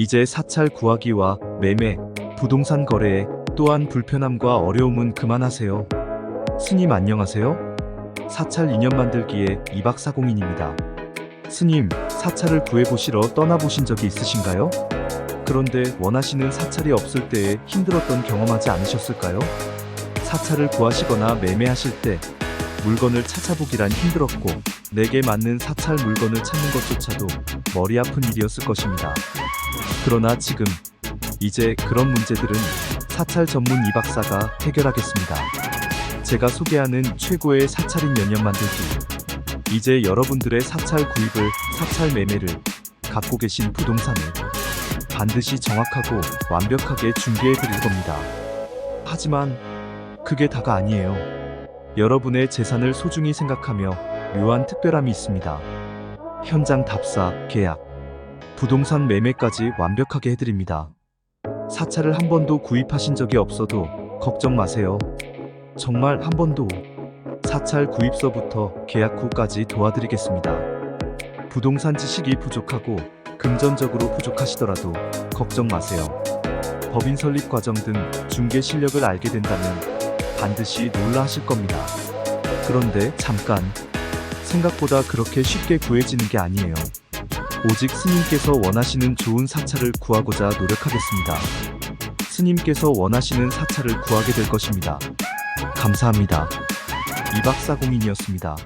이제 사찰 구하기와 매매, 부동산 거래에 또한 불편함과 어려움은 그만하세요. 스님 안녕하세요. 사찰 인연 만들기의 이박사공인입니다. 스님, 사찰을 구해보시러 떠나보신 적이 있으신가요? 그런데 원하시는 사찰이 없을 때에 힘들었던 경험하지 않으셨을까요? 사찰을 구하시거나 매매하실 때 물건을 찾아보기란 힘들었고 내게 맞는 사찰 물건을 찾는 것조차도 머리 아픈 일이었을 것입니다. 그러나 지금 이제 그런 문제들은 사찰 전문 이 박사가 해결하겠습니다. 제가 소개하는 최고의 사찰인 연연 만들기. 이제 여러분들의 사찰 구입을, 사찰 매매를 갖고 계신 부동산을 반드시 정확하고 완벽하게 준비해 드릴 겁니다. 하지만 그게 다가 아니에요. 여러분의 재산을 소중히 생각하며 묘한 특별함이 있습니다. 현장 답사, 계약, 부동산 매매까지 완벽하게 해드립니다. 사찰을 한 번도 구입하신 적이 없어도 걱정 마세요. 정말 한 번도 사찰 구입서부터 계약 후까지 도와드리겠습니다. 부동산 지식이 부족하고 금전적으로 부족하시더라도 걱정 마세요. 법인 설립 과정 등 중개 실력을 알게 된다면 반드시 놀라 하실 겁니다. 그런데 잠깐 생각보다 그렇게 쉽게 구해지는 게 아니에요. 오직 스님께서 원하시는 좋은 사찰을 구하고자 노력하겠습니다. 스님께서 원하시는 사찰을 구하게 될 것입니다. 감사합니다. 이박사공인이었습니다.